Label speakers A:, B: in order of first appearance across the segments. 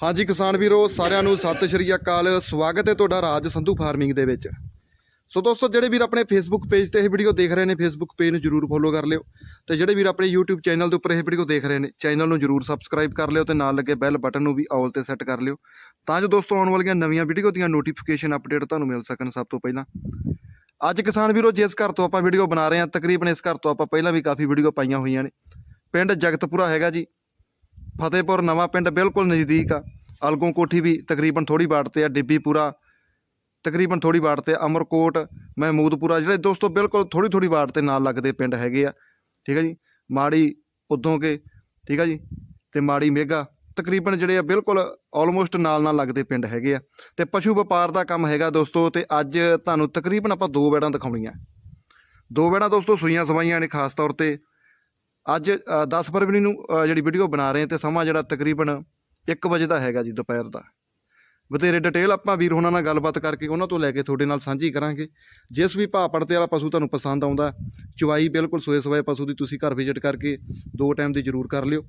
A: ਹਾਂਜੀ ਕਿਸਾਨ ਵੀਰੋ, ਸਾਰਿਆਂ ਨੂੰ ਸਤਿ ਸ਼੍ਰੀ ਅਕਾਲ। ਸਵਾਗਤ ਹੈ ਤੁਹਾਡਾ ਰਾਜ ਸੰਧੂ ਫਾਰਮਿੰਗ ਦੇ ਵਿੱਚ। ਸੋ ਦੋਸਤੋ, ਜਿਹੜੇ ਵੀਰ ਆਪਣੇ ਫੇਸਬੁੱਕ ਪੇਜ ਤੇ ਇਹ ਵੀਡੀਓ ਦੇਖ ਰਹੇ ਨੇ ਫੇਸਬੁੱਕ ਪੇਜ ਨੂੰ ਜਰੂਰ ਫੋਲੋ ਕਰ ਲਿਓ। ਤੇ ਜਿਹੜੇ ਵੀਰ ਆਪਣੇ YouTube ਚੈਨਲ ਦੇ ਉੱਪਰ ਇਹ ਵੀਡੀਓ ਦੇਖ ਰਹੇ ਨੇ ਚੈਨਲ ਨੂੰ ਜਰੂਰ ਸਬਸਕ੍ਰਾਈਬ ਕਰ ਲਿਓ ਤੇ ਨਾਲ ਲੱਗੇ ਬੈਲ ਬਟਨ ਨੂੰ ਵੀ ਆਲ ਤੇ ਸੈੱਟ ਕਰ ਲਿਓ। ਤਾਂ ਜੋ ਦੋਸਤੋ, ਆਉਣ ਵਾਲੀਆਂ ਨਵੀਆਂ ਵੀਡੀਓ ਦੀਆਂ ਨੋਟੀਫਿਕੇਸ਼ਨ ਅਪਡੇਟ ਤੁਹਾਨੂੰ ਮਿਲ ਸਕਣ ਸਭ ਤੋਂ ਪਹਿਲਾਂ। ਅੱਜ ਕਿਸਾਨ ਵੀਰੋ, ਜਿਸ ਘਰ ਤੋਂ ਆਪਾਂ ਵੀਡੀਓ ਬਣਾ ਰਹੇ ਹਾਂ, ਤਕਰੀਬਨ ਇਸ ਘਰ ਤੋਂ ਆਪਾਂ ਪਹਿਲਾਂ ਵੀ ਕਾਫੀ ਵੀਡੀਓ ਪਾਈਆਂ ਹੋਈਆਂ ਨੇ। ਪਿੰਡ ਜਗਤਪੁਰਾ ਹੈਗਾ ਜੀ। ਫਤਿਹਪੁਰ ਨਵਾਂ ਪਿੰਡ ਬਿਲਕੁਲ ਨਜ਼ਦੀਕ ਆ। ਅਲਗੋਂ ਕੋਠੀ ਵੀ ਤਕਰੀਬਨ ਥੋੜੀ ਬਾੜ ਤੇ ਆ ਡਿੱਬੀਪੁਰਾ ਤਕਰੀਬਨ ਥੋੜੀ ਬਾੜ ਤੇ ਆ, ਅਮਰਕੋਟ ਮਹਿਮੂਦਪੁਰਾ ਜਿਹੜੇ ਦੋਸਤੋ ਬਿਲਕੁਲ ਥੋੜੀ ਥੋੜੀ ਬਾੜ ਤੇ ਨਾਲ ਲੱਗਦੇ ਪਿੰਡ ਹੈਗੇ ਆ। ਠੀਕ ਹੈ ਜੀ? ਮਾੜੀ ਉਦੋਂ ਕੇ ਠੀਕ ਹੈ ਜੀ? ਤੇ ਮਾੜੀ ਮੇਗਾ ਤਕਰੀਬਨ ਜਿਹੜੇ ਆ ਬਿਲਕੁਲ ਆਲਮੋਸਟ ਨਾਲ ਨਾਲ ਲੱਗਦੇ ਪਿੰਡ ਹੈਗੇ ਆ। ਤੇ ਪਸ਼ੂ ਵਪਾਰ ਦਾ ਕੰਮ ਹੈਗਾ ਦੋਸਤੋ ਤੇ ਅੱਜ ਤੁਹਾਨੂੰ ਤਕਰੀਬਨ ਆਪਾਂ ਦੋ ਬੈੜਾਂ ਦਿਖਾਉਣੀਆਂ। ਦੋ ਬੈੜਾਂ ਦੋਸਤੋ ਸੂਈਆਂ ਸਵਾਈਆਂ ਨੇ ਖਾਸ ਤੌਰ ਤੇ। ਅੱਜ ਅ, 10 ਫਰਵਰੀ ਨੂੰ ਜਿਹੜੀ ਵੀਡੀਓ ਬਣਾ ਰਹੇ ਹਾਂ ਤੇ ਸਮਾਂ ਜਿਹੜਾ ਤਕਰੀਬਨ 1 ਵਜੇ ਦਾ ਹੈਗਾ ਜੀ ਦੁਪਹਿਰ ਦਾ। ਬਥੇਰੇ ਡਿਟੇਲ ਆਪਾਂ ਵੀਰ ਹੋਣਾ ਨਾਲ ਗੱਲਬਾਤ ਕਰਕੇ ਉਹਨਾਂ ਤੋਂ ਲੈ ਕੇ ਤੁਹਾਡੇ ਨਾਲ ਸਾਂਝੀ ਕਰਾਂਗੇ। ਜਿਸ ਵੀ ਭਾਅ ਪੜਤੇ ਵਾਲਾ ਪਸ਼ੂ ਤੁਹਾਨੂੰ ਪਸੰਦ ਆਉਂਦਾ ਚਵਾਈ ਬਿਲਕੁਲ ਸੋਏ ਸਵਾਏ ਪਸ਼ੂ ਦੀ ਤੁਸੀਂ ਘਰ ਵਿਜ਼ਿਟ ਕਰਕੇ ਦੋ ਟਾਈਮ ਦੀ ਜ਼ਰੂਰ ਕਰ ਲਿਓ।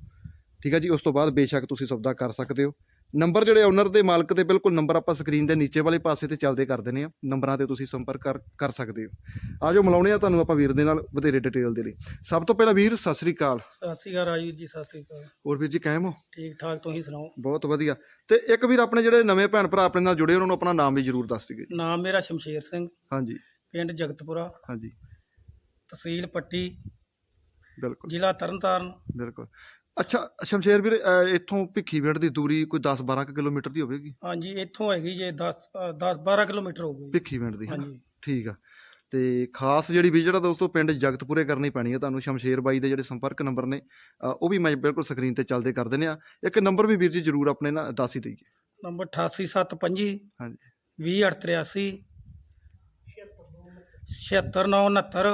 A: ਠੀਕ ਹੈ ਜੀ ਉਸ ਤੋਂ ਬਾਅਦ ਬੇਸ਼ੱਕ ਤੁਸੀਂ ਸੌਦਾ ਕਰ ਸਕਦੇ ਹੋ। ਨੰਬਰ ਜਿਹੜੇ ਓਨਰ ਦੇ ਮਾਲਕ ਦੇ ਬਿਲਕੁਲ ਨੰਬਰ ਆਪਾਂ ਸਕਰੀਨ ਦੇ ਨੀਚੇ ਵਾਲੇ ਪਾਸੇ ਤੇ ਚੱਲਦੇ ਕਰ ਦਿੰਦੇ ਆ ਨੰਬਰਾਂ ਤੇ ਤੁਸੀਂ ਸੰਪਰਕ ਕਰ ਕਰ ਸਕਦੇ ਹੋ। ਆਜੋ ਮਿਲਾਉਣੇ ਆ ਤੁਹਾਨੂੰ ਆਪਾਂ ਵੀਰ ਦੇ ਨਾਲ ਵਧੇਰੇ ਡਿਟੇਲ ਦੇ ਲਈ। ਸਭ ਤੋਂ ਪਹਿਲਾਂ ਵੀਰ ਸਤਿ ਸ੍ਰੀ ਅਕਾਲ।
B: ਸਤਿ ਸ਼੍ਰੀ ਅਕਾਲ ਰਾਜਵੀਰ ਜੀ ਸਤਿ ਸ਼੍ਰੀ ਅਕਾਲ।
A: ਹੋਰ ਵੀਰ ਜੀ ਕਾਇਮ ਹੋ?
B: ਠੀਕ ਠਾਕ ਤੁਸੀਂ ਸੁਣਾਓ?
A: ਬਹੁਤ ਵਧੀਆ। ਤੇ ਇੱਕ ਵੀਰ ਆਪਣੇ ਜਿਹੜੇ ਨਵੇਂ ਭੈਣ ਭਰਾ ਆਪਣੇ ਨਾਲ ਜੁੜੇ ਉਹਨਾਂ ਨੂੰ ਆਪਣਾ ਨਾਮ ਵੀ ਜਰੂਰ ਦੱਸ ਦਿਓ।
B: ਨਾਮ ਮੇਰਾ ਸ਼ਮਸ਼ੇਰ ਸਿੰਘ।
A: ਹਾਂਜੀ।
B: ਪਿੰਡ ਜਗਤਪੁਰਾ।
A: ਹਾਂਜੀ।
B: ਤਹਿਸੀਲ ਪੱਟੀ।
A: ਬਿਲਕੁਲ।
B: ਜ਼ਿਲ੍ਹਾ ਤਰਨਤਾਰਨ।
A: ਬਿਲਕੁਲ। ਅੱਛਾ ਸ਼ਮਸ਼ੇਰ ਵੀਰ ਇੱਥੋਂ ਭਿੱਖੀਵਿੰਡ ਦੀ ਦੂਰੀ ਕੋਈ 10 12 ਕਿਲੋਮੀਟਰ ਦੀ ਹੋਵੇਗੀ?
B: ਹਾਂਜੀ ਇੱਥੋਂ ਹੈਗੀ ਜੇ 10 10 12 ਕਿਲੋਮੀਟਰ ਹੋਊਗੀ
A: ਭਿੱਖੀਵਿੰਡ ਦੀ ਹੈ ਨਾ?
B: ਹਾਂਜੀ।
A: ਠੀਕ ਆ। ਤੇ ਖਾਸ ਜਿਹੜੀ ਵਿਜ਼ਿਟ ਆ ਦੋਸਤੋ ਪਿੰਡ ਜਗਤਪੁਰੇ ਕਰਨੀ ਪੈਣੀ ਹੈ ਤੁਹਾਨੂੰ ਸ਼ਮਸ਼ੇਰ ਬਾਈ ਦੇ ਜਿਹੜੇ ਸੰਪਰਕ ਨੰਬਰ ਨੇ ਅ, ਉਹ ਵੀ ਮੈਂ ਬਿਲਕੁਲ ਸਕਰੀਨ ਤੇ ਚੱਲਦੇ ਕਰ ਦਿੰਦੇ ਆ। ਇੱਕ ਨੰਬਰ ਵੀ ਵੀਰ ਜੀ ਜਰੂਰ ਆਪਣੇ ਨਾਲ ਦੱਸ ਹੀ ਦਈਏ।
B: ਨੰਬਰ 88725
A: ਹਾਂਜੀ।
B: 20883 76969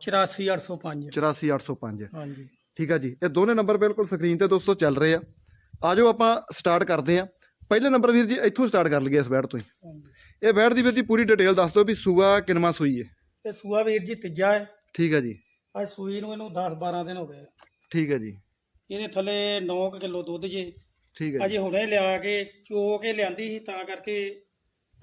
B: 84805
A: 84805
B: ਹਾਂਜੀ।
A: ਠੀਕ ਆ ਜੀ? ਇਹ ਦੋਨੇ ਨੰਬਰ ਬਿਲਕੁਲ ਸਕਰੀਨ ਤੇ ਦੋਸਤੋ ਚੱਲ ਰਹੇ ਆ। ਆਜੋ ਆਪਾਂ ਸਟਾਰਟ ਕਰਦੇ ਆ। ਪਹਿਲੇ ਨੰਬਰ ਵੀਰ ਜੀ ਇੱਥੋਂ ਸਟਾਰਟ ਕਰ ਲਈਏ ਇਸ ਬੈਡ ਤੋਂ ਹੀ। ਇਹ ਬੈਡ ਦੀ ਵੀਰ ਜੀ ਪੂਰੀ ਡਿਟੇਲ ਦੱਸ ਦਿਓ ਵੀ ਸੂਆ ਕਿਨਵਾ ਸੂਈ ਹੈ।
B: ਤੇ ਸੂਆ ਵੀਰ ਜੀ ਤੀਜਾ ਹੈ।
A: ਠੀਕ ਹੈ ਜੀ।
B: ਅੱਜ ਸੂਈ ਨੂੰ ਇਹਨੂੰ 10 12 ਦਿਨ ਹੋ ਗਏ।
A: ਠੀਕ ਹੈ ਜੀ।
B: ਇਹਦੇ ਥੱਲੇ 9 ਕਿਲੋ ਦੁੱਧ ਜੇ।
A: ਠੀਕ ਹੈ
B: ਅਜੇ ਹੁਣੇ ਲਿਆ ਕੇ ਚੋ ਕੇ ਲਿਆਂਦੀ ਸੀ ਤਾਂ ਕਰਕੇ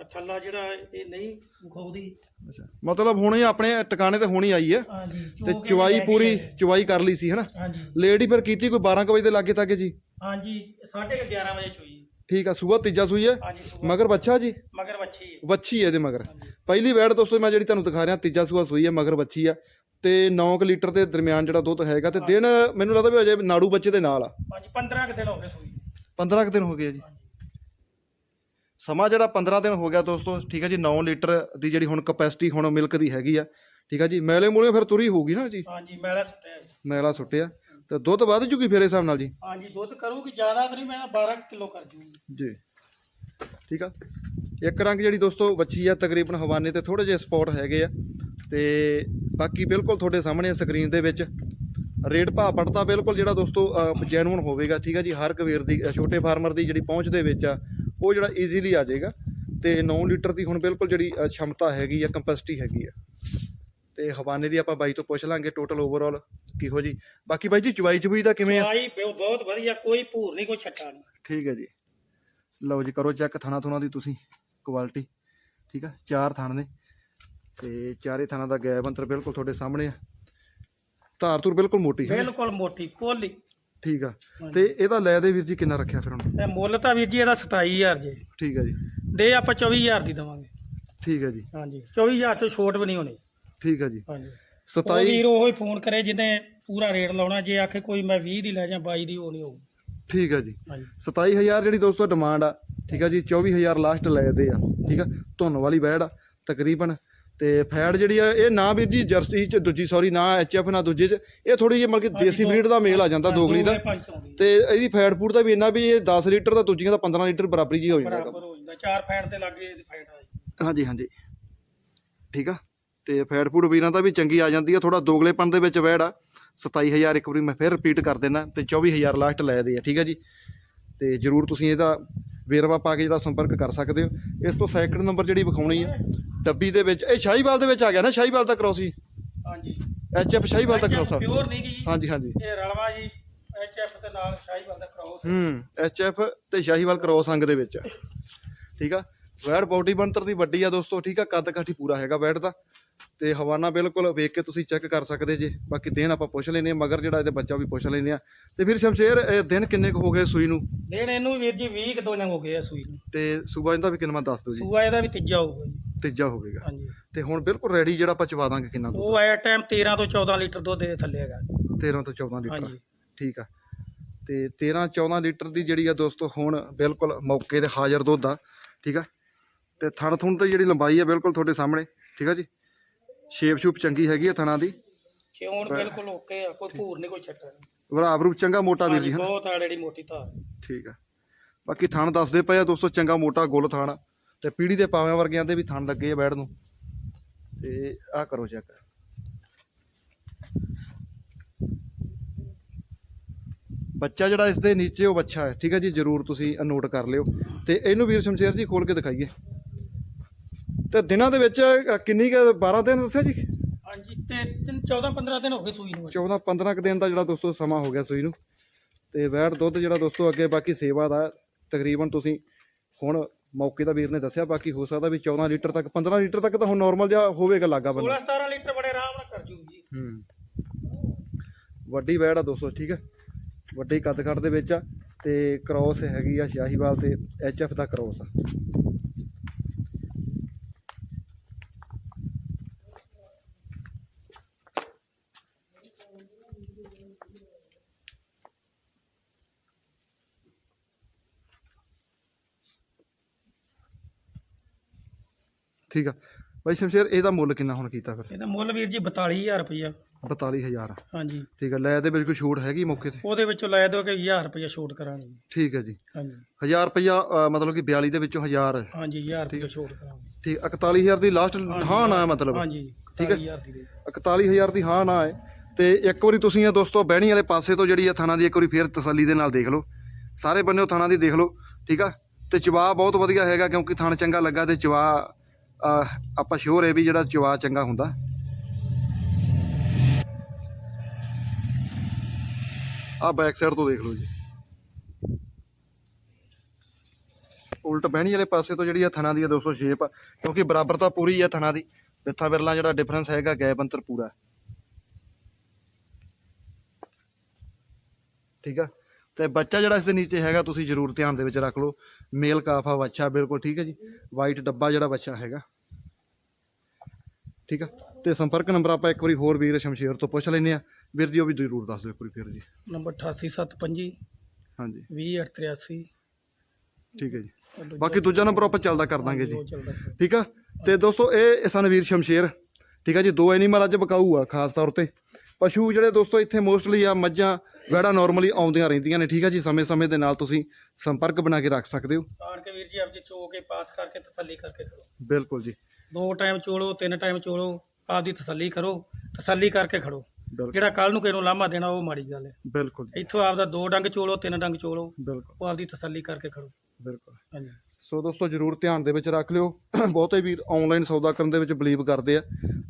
B: ਥੱਲਾ ਜਿਹੜਾ ਇਹ ਨਹੀਂ ਵਿਖਾਉਂਦੀ
A: ਅੱਛਾ। ਮਤਲਬ ਹੁਣ ਆਪਣੇ ਟਿਕਾਣੇ ਤੇ ਹੋਣੀ ਆਈ ਹੈ
B: ਹਾਂਜੀ
A: ਤੇ ਚੁਵਾਈ ਪੂਰੀ ਚੁਵਾਈ ਕਰ ਲਈ ਸੀ ਹਨਾ?
B: ਹਾਂਜੀ।
A: ਲੇਡੀ ਫਿਰ ਕੀਤੀ ਕੋਈ 12 ਕੁ ਵਜੇ ਦੇ ਲਾਗੇ ਤੱਕ ਜੀ?
B: ਹਾਂਜੀ 11:30 ਵਜੇ ਚੋਈ।
A: ਠੀਕ ਆ ਸੂਆ ਤੀਜਾ ਸੂਈ ਹੈ?
B: ਹਾਂਜੀ ਸੁਬਹ
A: ਮਗਰ ਬੱਚਾ ਜੀ?
B: ਮਗਰ ਵੱਛੀ ਹੈ।
A: ਵੱਛੀ ਹੈ ਇਹਦੇ ਮਗਰ।
B: ਹਾਂਜੀ।
A: ਪਹਿਲੀ ਵੈੜ ਦੋਸਤੋ ਮੈਂ ਜਿਹੜੀ ਤੁਹਾਨੂੰ ਦਿਖਾ ਰਿਹਾ ਤੀਜਾ ਸੂਆ ਸੂਈ ਹੈ ਮਗਰ ਬੱਚੀ ਆ। ਤੇ 9 ਲੀਟਰ ਦੇ ਦਰਮਿਆਨ ਜਿਹੜਾ ਦੁੱਧ ਹੈਗਾ ਤੇ ਦਿਨ ਮੈਨੂੰ ਲੱਗਦਾ ਵੀ ਅਜੇ ਨਾੜੂ ਬੱਚੇ ਦੇ ਨਾਲ ਆ।
B: ਹਾਂਜੀ 15 ਕੁ ਦਿਨ ਹੋ ਗਏ ਸੂਈ।
A: 15 ਕੁ ਦਿਨ ਹੋ ਗਏ ਆ ਜੀ।
B: ਹਾਂਜੀ।
A: ਸਮਾਂ ਜਿਹੜਾ 15 ਦਿਨ ਹੋ ਗਿਆ ਦੋਸਤੋ ਠੀਕ ਹੈ ਜੀ 9 ਲੀਟਰ ਦੀ ਜਿਹੜੀ ਹੁਣ ਕਪੈਸਿਟੀ ਹੁਣ ਮਿਲਕ ਦੀ ਹੈਗੀ ਆ ਠੀਕ ਹੈ ਜੀ ਮੈਲੇ ਮੂਲੇ ਫਿਰ ਤੁਰੀ ਹੋਊਗੀ ਨਾ ਜੀ?
B: ਹਾਂਜੀ ਮੈਲਾ ਸੁੱਟਿਆ ਜੀ।
A: ਮੈਲਾ ਸੁੱਟਿਆ ਤੇ ਦੁੱਧ ਵੱਧ ਜੂਗੀ ਫਿਰ ਇਸ ਹਿਸਾਬ ਨਾਲ ਜੀ?
B: ਹਾਂਜੀ ਦੁੱਧ ਕਰੂਗੀ ਜ਼ਿਆਦਾ ਨਹੀਂ ਮੈਂ 12 ਕਿਲੋ ਕਰ ਜੂਗੀ।
A: ਜੀ। ਠੀਕ ਆ ਇੱਕ ਰੰਗ ਜਿਹੜੀ ਦੋਸਤੋ ਬੱਚੀ ਆ ਤਕਰੀਬਨ ਹਵਾਨੇ ਤੇ ਥੋੜੇ ਜਿਹੇ ਸਪੌਟ ਹੈਗੇ ਆ ਤੇ ਬਾਕੀ ਬਿਲਕੁਲ ਤੁਹਾਡੇ ਸਾਹਮਣੇ ਸਕਰੀਨ ਦੇ ਵਿੱਚ ਰੇਟ ਭਾਅ ਪੜਤਾ ਬਿਲਕੁਲ ਜਿਹੜਾ ਦੋਸਤੋ ਜੈਨੂਨ ਹੋਵੇਗਾ ਠੀਕ ਆ ਜੀ ਹਰ ਕਵੇਰ ਦੀ ਅ, ਛੋਟੇ ਫਾਰਮਰ ਦੀ ਜਿਹੜੀ ਪਹੁੰਚ ਦੇ ਵਿੱਚ ਆ ਉਹ ਜਿਹੜਾ ਈਜ਼ੀਲੀ ਆ ਜਾਏਗਾ। ਤੇ 9 ਲੀਟਰ ਦੀ ਹੁਣ ਬਿਲਕੁਲ ਜਿਹੜੀ ਸ਼ਮਤਾ ਹੈਗੀ ਆ ਕੰਪੈਸਿਟੀ ਹੈਗੀ ਆ। ਤੇ ਹਵਾਨੇ ਦੀ ਆਪਾਂ ਬਾਈ ਤੋਂ ਪੁੱਛ ਲਾਂਗੇ ਟੋਟਲ ਓਵਰਆਲ ਕਿਹੋ ਜੀ। ਬਾਕੀ ਬਾਈ ਜੀ ਚਵਾਈ ਚਵਾਈ ਦਾ ਕਿਵੇਂ ਆ?
B: ਬਹੁਤ ਵਧੀਆ ਕੋਈ ਭੂਰ ਨਹੀਂ ਕੋਈ ਛੱਟਾ ਨਹੀਂ।
A: ਠੀਕ ਹੈ ਜੀ। ਲਓ ਜੀ ਕਰੋ ਚੈੱਕ ਥਾਣਾ ਥੁਣਾ ਦੀ ਤੁਸੀਂ ਕੁਆਲਿਟੀ ਠੀਕ ਆ ਚਾਰ ਥਾਣ ਨੇ। ਤੇ ਚਾਰੇ ਥਾਣਾ ਦਾ ਗੈਬ ਅੰਤਰ ਬਿਲਕੁਲ ਤੁਹਾਡੇ ਸਾਹਮਣੇ ਆ। ਧਾਰ ਧੁਰ ਬਿਲਕੁਲ ਮੋਟੀ
B: ਬਿਲਕੁਲ ਮੋਟੀ ਪੋਲੀ
A: ਠੀਕ ਆ। ਤੇ ਇਹਦਾ ਲੈ ਦੇ ਵੀਰ ਜੀ ਕਿੰਨਾ ਰੱਖਿਆ ਫਿਰ ਹੁਣ
B: ਤੇ ਮੁੱਲ ਤਾਂ ਵੀਰ ਜੀ ਇਹਦਾ 27000 ਜੇ।
A: ਠੀਕ ਹੈ ਜੀ।
B: ਦੇ ਆਪਾਂ 24000 ਦੀ ਦਵਾਂਗੇ।
A: ਠੀਕ ਹੈ ਜੀ।
B: ਹਾਂਜੀ 24000 ਤੋਂ ਛੋਟ ਵੀ ਨਹੀਂ ਹੋਣੀ।
A: ਠੀਕ ਹੈ ਜੀ।
B: ਹਾਂਜੀ।
A: 27
B: ਵੀਰ ਉਹ ਹੀ ਫੋਨ ਕਰੇ ਜਿਹਨੇ ਪੂਰਾ ਰੇਟ ਲਾਉਣਾ ਜੇ ਆਖੇ ਕੋਈ ਮੈਂ 20 ਦੀ ਲੈ ਜਾਂ 22 ਦੀ ਉਹ ਨਹੀਂ ਹੋਊ।
A: ਠੀਕ ਹੈ ਜੀ।
B: ਹਾਂਜੀ।
A: 27000 ਜਿਹੜੀ ਦੋਸਤੋ ਡਿਮਾਂਡ ਆ ਠੀਕ ਆ ਜੀ 24000 ਲਾਸਟ ਲੈਦੇ ਆ ਠੀਕ ਆ। ਧੁੰਨ ਵਾਲੀ ਬੈੜ ਆ ਤਕਰੀਬਨ ਤੇ ਫੈਡ ਜਿਹੜੀ ਆ ਇਹ ਨਾ ਵੀਰ ਜੀ ਜਰਸੀ ਚ ਦੂਜੀ ਸੌਰੀ ਨਾ ਐਚਐਫ ਨਾ ਦੂਜੇ ਚ ਇਹ ਥੋੜੀ ਜਿਹੀ ਮਤਲਬ ਕਿ ਦੇਸੀ ਬਰੀਡ ਦਾ ਮੇਲ ਆ ਜਾਂਦਾ ਦੋਗਲੀ ਦਾ। ਤੇ ਇਹਦੀ ਫੈਟ ਫੂਡ ਦਾ ਵੀ ਇੰਨਾ ਵੀ ਇਹ 10 ਲੀਟਰ ਦਾ ਦੂਜੀਆਂ ਦਾ 15 ਲੀਟਰ ਬਰਾਬਰੀ ਜੀ ਹੋ ਜਾਂਦਾ
B: ਬਰਾਬਰ ਹੋ ਜਾਂਦਾ। ਚਾਰ ਫੈਟ ਦੇ ਲਾਗੇ ਫੈਟ ਆ।
A: ਹਾਂਜੀ ਹਾਂਜੀ। ਠੀਕ ਆ? ਤੇ ਫੈਟ ਫੂਡ ਵੀਰਾਂ ਦਾ ਵੀ ਚੰਗੀ ਆ ਜਾਂਦੀ ਆ। ਥੋੜਾ ਦੋਗਲੇਪਨ ਦੇ ਵਿੱਚ ਵੈੜ ਆ। 27000 ਇੱਕ ਵਾਰੀ ਮੈਂ ਫਿਰ ਰਿਪੀਟ ਕਰ ਦੇਣਾ ਤੇ 24000 ਲਾਸਟ ਲੈ ਦੇ ਆ। ਠੀਕ ਆ ਜੀ? ਤੇ ਜਰੂਰ ਤੁਸੀਂ ਇਹਦਾ ਵੇਰਵਾ ਪਾ ਕੇ ਜਿਹੜਾ ਸੰਪਰਕ ਕਰ ਸਕਦੇ ਹੋ। ਇਸ ਤੋਂ ਸੈਕਿੰਡ ਨੰਬਰ ਜਿਹੜੀ ਵਿਖਾਉਣੀ ਆ ਡੱਬੀ ਦੇ ਵਿੱਚ ਇਹ ਸ਼ਾਹੀਵਾਲ ਦੇ ਵਿੱਚ ਆ ਗਿਆ ਨਾ ਸ਼ਾਹੀਵਾਲ ਦਾ ਕ੍ਰੋਸ? ਹੀ
B: ਹਾਂਜੀ।
A: ਐਚਐਫ ਸ਼ਾਹੀਵਾਲ ਦਾ ਕ੍ਰੋਸ। ਆ
B: ਪਿਓਰ ਨਹੀਂ ਗੀ ਜੀ।
A: ਹਾਂਜੀ ਹਾਂਜੀ।
B: ਇਹ ਰਲਵਾ ਜੀ ਐਚਐਫ ਦੇ ਨਾਲ ਸ਼ਾਹੀਵਾਲ ਦਾ ਕ੍ਰੋਸ।
A: ਹੂੰ ਐਚਐਫ ਤੇ ਸ਼ਾਹੀਵਾਲ ਕ੍ਰੋਸ ਅੰਗ ਦੇ ਵਿੱਚ। ਠੀਕ ਆ? ਵੈੜ ਬਾਡੀ ਬਣਤਰ ਦੀ ਵੱਡੀ ਆ ਦੋਸਤੋ ਠੀਕ ਆ? ਕੱਦ ਕਾਠੀ ਪੂਰਾ ਹੈਗਾ ਵੈੜ ਦਾ। ਤੇ ਹਵਾਨਾ ਬਿਲਕੁਲ ਵੇਖ ਕੇ ਤੁਸੀਂ ਚੈੱਕ ਕਰ ਸਕਦੇ ਜੇ। ਬਾਕੀ ਦੇਣ ਆਪਾਂ ਪੁੱਛ ਲੈਨੇ ਆ ਮਗਰ ਜਿਹੜਾ ਇਹਦੇ ਬੱਚਾ ਵੀ ਪੁੱਛ ਲੈਨੇ ਆ ਤੇ ਫਿਰ ਸ਼ਮਸ਼ੇਰ ਇਹ ਦਿਨ ਕਿੰਨੇ ਕੁ ਹੋ ਗਏ ਸੂਈ ਨੂੰ?
B: ਦੇਣ ਇਹਨੂੰ ਵੀਰ ਜੀ 20 ਕੁ ਦੋ ਹੋ ਗਏ ਆ ਸੂਈ ਨੂੰ।
A: ਤੇ ਸੂਬਾ ਇਹਦਾ ਵੀ ਕਿੰਨਾ ਦੱਸ ਦਿਓ ਜੀ।
B: ਸੂਆ ਇਹਦਾ ਵੀ ਤੀਜਾ ਹੋਊਗਾ ਜੀ।
A: ਤੀਜਾ ਹੋਵੇਗਾ।
B: ਹਾਂਜੀ।
A: ਤੇ ਹੁਣ ਬਿਲਕੁਲ ਰੈਡੀ ਜਿਹੜਾ ਆਪਾਂ ਚਵਾ ਦਾਂਗੇ ਕਿੰਨਾ ਦੁੱਧ
B: ਉਹ ਆਇਆ ਟਾਈਮ 13 ਤੋਂ 14 ਲੀਟਰ ਦੁੱਧ ਦੇ ਥੱਲੇ ਹੈਗਾ।
A: 13 ਤੋਂ 14 ਲੀਟਰ।
B: ਹਾਂਜੀ।
A: ਠੀਕ ਆ। ਤੇ 13 14 ਲੀਟਰ ਦੀ ਜਿਹੜੀ ਆ ਦੋਸਤੋ ਹੁਣ ਬਿਲਕੁਲ ਮੌਕੇ ਤੇ ਹਾਜ਼ਰ ਦੁੱਧ ਆ। ਠੀਕ ਆ। ਤੇ ਥਣ ਥੁਣ ਤੇ ਜਿਹੜੀ ਲੰਬਾਈ ਆ ਬਿਲਕੁਲ ਤੁਹਾਡੇ ਸਾਹਮਣੇ। ਠੀਕ ਆ ਜੀ? ਸ਼ੇਪ ਸ਼ੂਪ ਚੰਗੀ ਹੈਗੀ ਆ ਥਣਾ ਦੀ?
B: ਚੋਣ ਬਿਲਕੁਲ ਓਕੇ ਆ ਕੋਈ ਭੂਰ ਨਹੀਂ ਕੋਈ ਛੱਟਾ ਨਹੀਂ
A: ਵਰਾਬ ਰੂਪ ਚੰਗਾ ਮੋਟਾ ਵੀਰ
B: ਹਾਂਜੀ,
A: ਜੀ ਹਨਾ?
B: ਬਹੁਤ ਆ ਜਿਹੜੀ ਮੋਟੀ ਧਾਰ
A: ਠੀਕ ਆ। ਬਾਕੀ ਥਣ ਦੱਸਦੇ ਪਏ ਆ ਦੋਸਤੋ ਚੰਗਾ ਮੋਟਾ ਗੁੱਲ ਥਣ। ਆ ਤੇ ਪੀੜੀ ਦੇ ਪਾਵੇਂ ਵਰਗਿਆਂ ਦੇ ਵੀ ਥਣ ਲੱਗੇ ਆ ਬੈੜ ਨੂੰ। ਤੇ ਆਹ ਕਰੋ ਚੈੱਕ ਬੱਚਾ ਜਿਹੜਾ ਇਸ ਦੇ ਨੀਚੇ ਉਹ ਬੱਚਾ ਹੈ। ਠੀਕ ਹੈ ਜੀ ਜਰੂਰ ਤੁਸੀਂ ਨੋਟ ਕਰ ਲਿਓ। ਤੇ ਇਹਨੂੰ ਵੀਰ ਸ਼ਮਸ਼ੇਰ ਜੀ ਖੋਲ ਕੇ ਦਿਖਾਈਏ। ਤੇ ਦਿਨਾਂ ਦੇ ਵਿੱਚ ਕਿੰਨੀ ਕੁ 12 ਦਿਨ ਦੱਸਿਆ ਜੀ?
B: ਹਾਂਜੀ ਤੇ 14 15 ਦਿਨ ਹੋ ਗਏ ਸੂਈ ਨੂੰ
A: 14 15 ਕੁ ਦਿਨ ਦਾ ਜਿਹੜਾ ਦੋਸਤੋ ਸਮਾਂ ਹੋ ਗਿਆ ਸੂਈ ਨੂੰ। ਤੇ ਵੈੜ ਦੁੱਧ ਜਿਹੜਾ ਦੋਸਤੋ ਅੱਗੇ ਬਾਕੀ ਸੇਵਾ ਦਾ ਤਕਰੀਬਨ ਤੁਸੀਂ ਹੁਣ ਮੌਕੇ ਦਾ ਵੀਰ ਨੇ ਦੱਸਿਆ ਬਾਕੀ ਹੋ ਸਕਦਾ ਵੀ 14 ਲੀਟਰ ਤੱਕ 15 ਲੀਟਰ ਤੱਕ ਤਾਂ ਹੁਣ ਨਾਰਮਲ ਜਿਹਾ ਹੋਵੇਗਾ ਲਾਗਾ
B: 16
A: ਬੰਦਾ
B: 17 ਲੀਟਰ ਬੜੇ ਆਰਾਮ ਨਾਲ ਕਰ ਜੂਗੀ
A: ਹੂੰ। ਵੱਡੀ ਵੈੜ ਆ ਦੋਸਤੋ ਠੀਕ ਹੈ ਵੱਡੀ ਕੱਦ ਕੱਦ ਦੇ ਵਿੱਚ ਆ ਤੇ ਕ੍ਰੋਸ ਹੈਗੀ ਆ ਸ਼ਾਹੀਵਾਲ ਤੇ ਐਚਐਫ ਦਾ ਕ੍ਰੋਸ ਆ। ਠੀਕ ਆ। ਬਾਈ ਸ਼ਮਸ਼ੇਰ ਇਹਦਾ ਮੁੱਲ ਕਿੰਨਾ ਹੁਣ ਕੀਤਾ ਫਿਰ?
B: ਇਹਦਾ ਮੁੱਲ ਵੀਰ ਜੀ 42000 ਰੁਪਇਆ
A: 42000
B: ਹਾਂਜੀ।
A: ਠੀਕ ਹੈ ਲੈ ਤੇ ਵਿੱਚ ਕੋਈ ਛੂਟ ਹੈਗੀ ਮੌਕੇ ਤੇ?
B: ਉਹਦੇ ਵਿੱਚੋਂ ਲੈ ਦਿਓ ਕਿ 1000 ਰੁਪਇਆ ਛੋਟ ਕਰਾਂਗੇ।
A: ਠੀਕ ਹੈ ਜੀ।
B: ਹਾਂਜੀ।
A: 1000 ਰੁਪਇਆ ਮਤਲਬ ਕਿ 42 ਦੇ ਵਿੱਚੋਂ 1000
B: ਹਾਂਜੀ 1000 ਰੁਪਇਆ ਛੋਟ ਕਰਾਂਗੇ।
A: ਠੀਕ 41000 ਦੀ ਲਾਸਟ ਹਾਂ ਨਾ ਮਤਲਬ।
B: ਹਾਂਜੀ
A: ਠੀਕ ਹੈ।
B: 40000 ਦੀ ਦੇ
A: 41000 ਦੀ ਹਾਂ ਨਾ ਹੈ। ਤੇ ਇੱਕ ਵਾਰੀ ਤੁਸੀਂ ਇਹ ਦੋਸਤੋ ਬਹਿਣੀ ਵਾਲੇ ਪਾਸੇ ਤੋਂ ਜਿਹੜੀ ਆ ਥਾਣਾ ਦੀ ਇੱਕ ਵਾਰੀ ਫੇਰ ਤਸੱਲੀ ਦੇ ਨਾਲ ਦੇਖ ਲਓ। ਸਾਰੇ ਬੰਨਿਓ ਥਾਣਾ ਦੀ ਦੇਖ ਲਓ। ਠੀਕ ਆ। ਤੇ ਚਵਾ ਬਹੁਤ ਵਧੀਆ ਹੈਗਾ ਕਿਉਂਕਿ ਥਣ ਚੰਗਾ ਲੱਗਾ ਤੇ ਚਵਾ ਆਪਾਂ ਸ਼ੋਰ ਹੈ ਵੀ ਜਿਹੜਾ ਚਵਾ ਚੰਗਾ ਹੁੰਦਾ। ਆ ਬੈਕ ਸਾਈਡ ਤੋਂ ਦੇਖ ਲਓ ਜੀ। ਉਲਟ ਬਹਿਣੀ ਵਾਲੇ ਪਾਸੇ ਤੋਂ ਜਿਹੜੀ ਆ ਥਣਾ ਦੀ ਆ 200 ਸ਼ੇਪ ਆ, ਕਿਉਂਕਿ ਬਰਾਬਰਤਾ ਪੂਰੀ ਆ ਥਣਾ ਦੀ। ਬਿੱਥਾ ਬਿਰਲਾ ਜਿਹੜਾ ਡਿਫਰੈਂਸ ਹੈਗਾ, ਗੈਪ ਅੰਤਰ ਪੂਰਾ। ਠੀਕ ਆ? ਤੇ ਬੱਚਾ ਜਿਹੜਾ ਇਸ ਦੇ ਨੀਚੇ ਹੈਗਾ ਤੁਸੀਂ ਜ਼ਰੂਰ ਧਿਆਨ ਦੇ ਵਿੱਚ ਰੱਖ ਲਓ। ਮੇਲ ਕਾਫਾ ਬੱਚਾ ਬਿਲਕੁਲ ਠੀਕ ਹੈ ਜੀ। ਵਾਈਟ ਡੱਬਾ ਜਿਹੜਾ ਬੱਚਾ ਹੈਗਾ। ਠੀਕ ਆ? ਤੇ ਸੰਪਰਕ ਨੰਬਰ ਆਪਾਂ ਇੱਕ ਵਾਰੀ ਹੋਰ ਵੀਰ ਸ਼ਮਸ਼ੇਰ ਤੋਂ ਪੁੱਛ ਲੈਨੇ ਆ ਵੀਰ ਜੀ ਉਹ ਵੀ ਜ਼ਰੂਰ ਦੱਸ ਦਿਓ ਇੱਕ ਵਾਰੀ ਫਿਰ ਜੀ।
B: ਨੰਬਰ 88725
A: ਹਾਂਜੀ।
B: 20883
A: ਠੀਕ ਹੈ ਜੀ। ਬਾਕੀ ਦੂਜਾ ਨੰਬਰ ਆਪਾਂ ਚੱਲਦਾ ਕਰ ਦਾਂਗੇ ਜੀ। ਠੀਕ ਆ? ਤੇ ਦੋਸਤੋ ਇਹ ਸਨ ਵੀਰ ਸ਼ਮਸ਼ੇਰ। ਠੀਕ ਆ ਜੀ ਦੋ ਐਨੀਮਲ ਅੱਜ ਬਕਾਊ ਆ ਖਾਸ ਤੌਰ ਤੇ। ਪਸ਼ੂ ਜਿਹੜੇ ਦੋਸਤੋ ਇੱਥੇ ਮੋਸਟਲੀ ਆ ਮੱਝਾਂ ਵੈੜਾ ਨਾਰਮਲੀ ਆਉਂਦੀਆਂ ਰਹਿੰਦੀਆਂ ਨੇ ਠੀਕ ਆ ਜੀ? ਸਮੇਂ-ਸਮੇਂ ਦੇ ਨਾਲ ਤੁਸੀਂ ਸੰਪਰਕ ਬਣਾ ਕੇ ਰੱਖ ਸਕਦੇ ਹੋ।
B: ਆਣ ਕੇ ਵੀਰ ਜੀ ਆਪ ਜੀ ਚੋ ਕੇ ਪਾਸ ਕਰਕੇ ਤਸੱਲੀ ਕਰਕੇ ਕਰੋ।
A: ਬਿਲਕੁਲ ਜੀ।
B: ਦੋ ਟਾਈਮ ਚੋਲੋ ਤਿੰਨ ਟਾਈਮ ਚੋਲੋ ਆਪਦੀ ਤਸੱਲੀ ਕਰੋ ਤਸੱਲੀ ਕਰਕੇ ਖੜੋ। ਜਿਹੜਾ ਕੱਲ ਨੂੰ ਕਿਸੇ ਨੂੰ ਲਾਮਾ ਦੇਣਾ ਉਹ ਮਾੜੀ ਗੱਲ ਹੈ।
A: ਬਿਲਕੁਲ
B: ਇੱਥੋਂ ਆਪਦਾ ਦੋ ਡੰਗ ਚੋਲੋ ਤਿੰਨ ਡੰਗ ਚੋਲੋ
A: ਬਿਲਕੁਲ।
B: ਉਹ ਆਪਦੀ ਤਸੱਲੀ ਕਰਕੇ ਖੜੋ।
A: ਬਿਲਕੁਲ।
B: ਹਾਂਜੀ।
A: ਸੋ ਦੋਸਤੋ ਜਰੂਰ ਧਿਆਨ ਦੇ ਵਿੱਚ ਰੱਖ ਲਿਓ। ਬਹੁਤੇ ਵੀਰ ਆਨਲਾਈਨ ਸੌਦਾ ਕਰਨ ਦੇ ਵਿੱਚ ਬਲੀਵ ਕਰਦੇ ਆ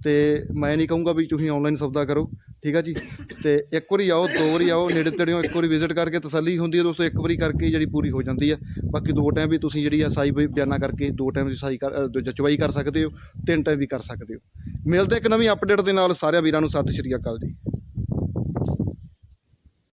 A: ਤੇ ਮੈਂ ਨਹੀਂ ਕਹੂੰਗਾ ਵੀ ਤੁਸੀਂ ਆਨਲਾਈਨ ਸੌਦਾ ਕਰੋ ਠੀਕ ਆ ਜੀ? ਤੇ ਇੱਕ ਵਾਰੀ ਆਓ ਦੋ ਵਾਰੀ ਆਓ ਨੇੜੇ ਤੇੜਿਓ ਇੱਕ ਵਾਰੀ ਵਿਜ਼ਿਟ ਕਰਕੇ ਤਸੱਲੀ ਹੁੰਦੀ ਹੈ ਦੋਸਤੋ ਇੱਕ ਵਾਰੀ ਕਰਕੇ ਜਿਹੜੀ ਪੂਰੀ ਹੋ ਜਾਂਦੀ ਹੈ ਬਾਕੀ ਦੋ ਟਾਈਮ ਵੀ ਤੁਸੀਂ ਜਿਹੜੀ ਆ ਸਾਈ ਬਈ ਬਿਆਨਾ ਕਰਕੇ ਦੋ ਟਾਈਮ ਦੀ ਸਾਈ ਕਰ ਅ, ਦੂਜਾ ਚਵਾਈ ਕਰ ਸਕਦੇ ਹੋ ਤਿੰਨ ਟਾਈਮ ਵੀ ਕਰ ਸਕਦੇ ਹੋ। ਮਿਲਦੇ ਇੱਕ ਨਵੀਂ ਅਪਡੇਟ ਦੇ ਨਾਲ ਸਾਰਿਆਂ ਵੀਰਾਂ ਨੂੰ ਸਤਿ ਸ਼੍ਰੀ ਅਕਾਲ ਜੀ।